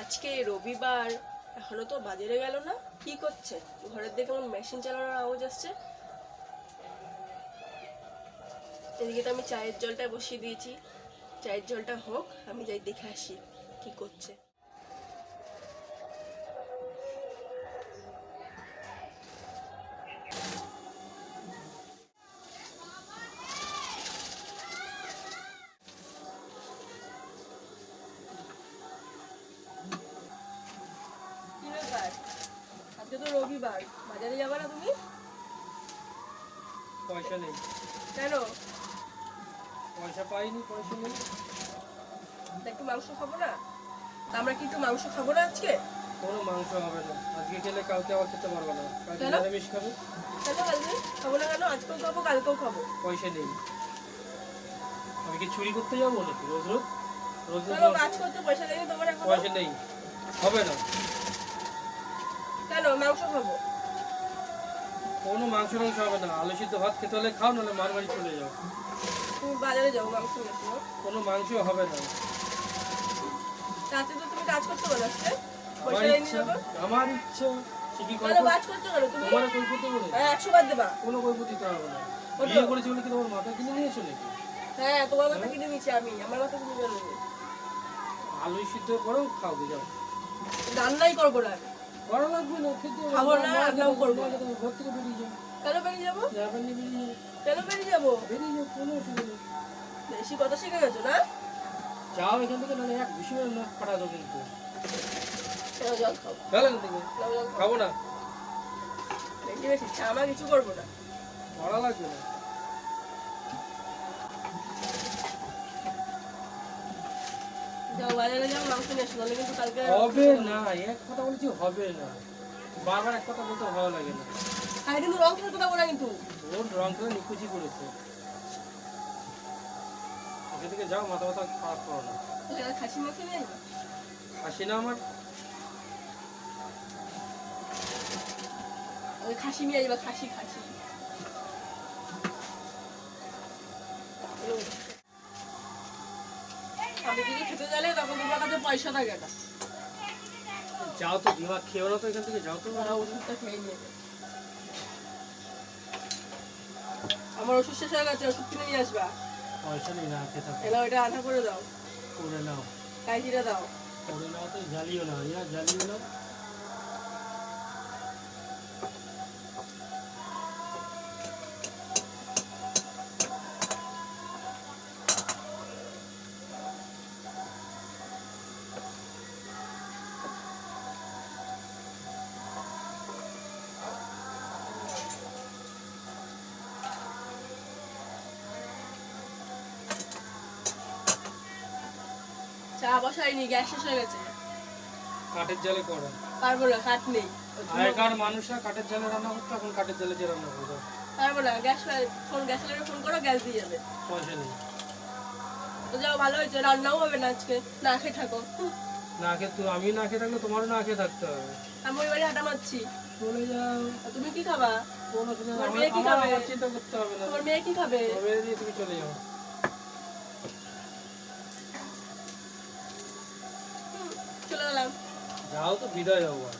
আজকে রবিবার, এখনও তো বাজারে গেল না, কি করছে? ঘরের দিকে আমার মেশিন চালানোর আওয়াজ আসছে। এদিকে তো আমি চায়ের জলটা বসিয়ে দিয়েছি। চায়ের জলটা হোক, আমি যাই দেখে আসি কি করছে। রবিবার? বাজারে যাবে না তুমি? পয়সা নেই। কেন? পয়সা পাইনি পয়সা নেই। একটু মাংস খাব না? আমরা কি একটু মাংস খাব না আজকে? কোনো মাংস হবে না। আজকে খেলে কালকে আবার খেতে পারব না। কালকে নিরামিষ খাবে। কেন কালকে? খাব না কেন? আজকেও খাব কালকেও খাব। পয়সা নেই। আমি কি চুরি করতে যাব নাকি? রোজ রোজ? রোজ রোজ কাজ করতে পয়সা দেয়নি তোমার পয়সা নেই। হবে না। কেন? মাংস খাব। কোনো মাংস টাংস হবে না। আলু সিদ্ধ ভাত খেতে হলে খাও নাহলে মার বাড়ি চলে যাও। তুমি বাজারে যাও মাংস নিয়ে কোনো মাংস হবে না। রাতে তো তুমি কাজ করতে বলো আজকে? আমার ইচ্ছা আমার ইচ্ছা কি কেন কাজ করতে কেন তুমি। তোমার কৈফত বলে হ্যাঁ বার দেবা। কোনো হবে না। বিয়ে করেছি বলে কি তোমার মাথা কিনে নিয়েছো নাকি? হ্যাঁ তোমার কথা কিনে নিচ্ছি আমি। আমার আলু সিদ্ধ করো খাও যাও। রান্নাই করব না আমি। ভালো লাগবে না খেতে খাব না, মা রান্নাও করব। মা না। খেতে- ঘর থেকে বেরিয়ে যাও। কেন বেরিয়ে যাব? বেরিয়ে কেন বেরিয়ে যাব? বেরিয়ে কোনো অসুবিধা নেই। বেশি কথা শিখে গেছো না? যাও এখান থেকে নাহলে এক ভীষণ দেবো কিন্তু। খাব? না। বেশি বেশি চামা কিছু করব না। ভালো লাগবে না যাও বাজারে যাও মাংস নিয়ে এসো নাহলে কিন্তু কালকে হবে না এক কথা বলছি হবে না। বারবার এক কথা বলতে ভালো লাগে না। আর কিন্তু রং খেলতে পারব না কিন্তু। ওর রং করে নিকুচি করেছে। এখান থেকে যাও মাথা মাথা খারাপ করো না। খাসি আসবা না আমার। খাসি নিয়ে খাসি খাসি। আমি যদি খেতে গেলে তখন তোমার কাছে পয়সা থাকে না যাও তো দিমা খেয়েও না তো এখান থেকে যাও তো। ওষুধটা খেয়ে নিয়ে আমার ওষুধ শেষ হয়ে গেছে ওষুধ কিনে নিয়ে আসবা। পয়সা নেই না খেতে এলা ওইটা আধা করে দাও। করে নাও। কাইজিরা দাও। করে নাও তো জ্বালিও না ইয়া জ্বালিও না। চা বসাইনি গ্যাস শেষ হয়ে গেছে। কাঠের জালে করা। পারব না কাঠ নেই। আগেকার মানুষরা কাঠের জালে রান্না করতো এখন কাঠের জালে যে রান্না পারব না গ্যাস ফোন গ্যাস ফোন করো গ্যাস দিয়ে যাবে। পয়সা নেই। তো যাও ভালো হয়েছে রান্নাও হবে না আজকে। না খেয়ে থাকো। না খেয়ে তুই আমি না খেয়ে থাকলে তোমারও না খেয়ে থাকতে হবে। আমি ওই বাড়ি হাঁটা মারছি। চলে যাও। তুমি কি খাবা। তোমার মেয়ে কি খাবে? চিন্তা করতে হবে না। তোমার মেয়ে কি খাবে? দিয়ে তুমি চলে যাও। হুঁ, চলে গেলাম যাও তো বিদায় হও আর